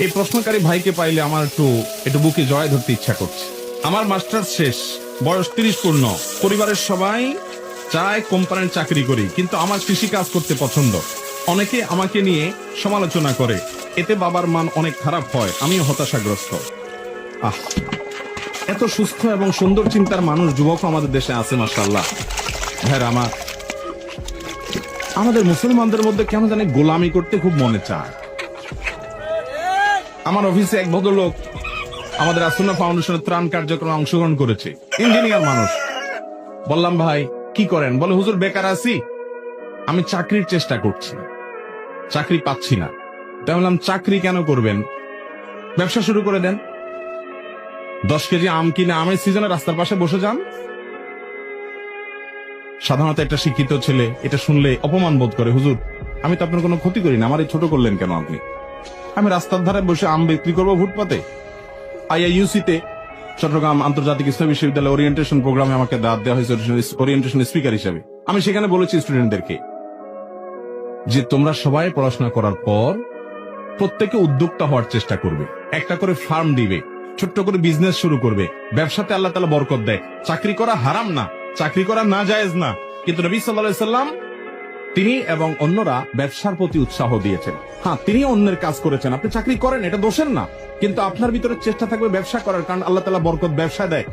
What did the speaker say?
এই প্রশ্নকারী ভাইকে পাইলে আমার একটু একটু বুকে জয় ধরতে ইচ্ছা করছে। আমার মাস্টার শেষ, বয়স তিরিশ পূর্ণ। পরিবারের সবাই চায় কোম্পানির চাকরি করি, কিন্তু আমার কৃষি কাজ করতে পছন্দ। অনেকে আমাকে নিয়ে সমালোচনা করে। এতে বাবার মান অনেক খারাপ হয়, আমিও হতাশাগ্রস্ত। আহ, এত সুস্থ এবং সুন্দর চিন্তার মানুষ যুবক আমাদের দেশে আছে মাসাল্লাহ হ্যাঁ আমার আমাদের মুসলমানদের মধ্যে কেন জানি গোলামি করতে খুব মনে চায়। আমার অফিসে এক ভদ্রলোক আমাদের আসুনা ফাউন্ডেশনের ত্রাণ কার্যক্রমে অংশগ্রহণ করেছে। ইঞ্জিনিয়ার মানুষ। বললাম, ভাই, কি করেন? বলে, হুজুর, বেকার আছি। আমি চাকরির চেষ্টা করছি। চাকরি পাচ্ছি না। তাই বললাম, চাকরি কেন করবেন? ব্যবসা শুরু করে দেন। দশ কেজি আম কিনে আমের সিজনে রাস্তার পাশে বসে যান। সাধারণত একটা শিক্ষিত ছেলে এটা শুনলে অপমান বোধ করে, হুজুর, আমি তো আপনার কোনো ক্ষতি করি না। আমার এই ছোট করলেন কেন আপনি? আমি রাস্তার ধারে বসে আম বিক্রি করব ফুটপাতে। আইআইইউসিতে চট্টগ্রাম আন্তর্জাতিক ইসলাম বিশ্ববিদ্যালয় ওরিয়েন্টেশন প্রোগ্রামে আমাকে দাঁত দেওয়া হয়েছে ওরিয়েন্টেশন স্পিকার হিসেবে। আমি সেখানে বলেছি স্টুডেন্টদেরকে যে তোমরা সবাই পড়াশোনা করার পর প্রত্যেকে উদ্যোক্তা হওয়ার চেষ্টা করবে। একটা করে ফার্ম দিবে, ছোট্ট করে বিজনেস শুরু করবে। ব্যবসাতে আল্লাহ তালা বরকত দেয়। চাকরি করা হারাম না, চাকরি করা না জায়েজ না। কিন্তু নবী সাল্লাহ সাল্লাম তিনি এবং অন্যরা ব্যবসার প্রতি উৎসাহ দিয়েছেন। হ্যাঁ তিনি অন্যের কাজ করেছেন। আপনি চাকরি করেন, এটা দোষের না। কিন্তু আপনার ভিতরে চেষ্টা থাকবে ব্যবসা করার, কারণ আল্লাহ তালা বরকত ব্যবসা দেয়।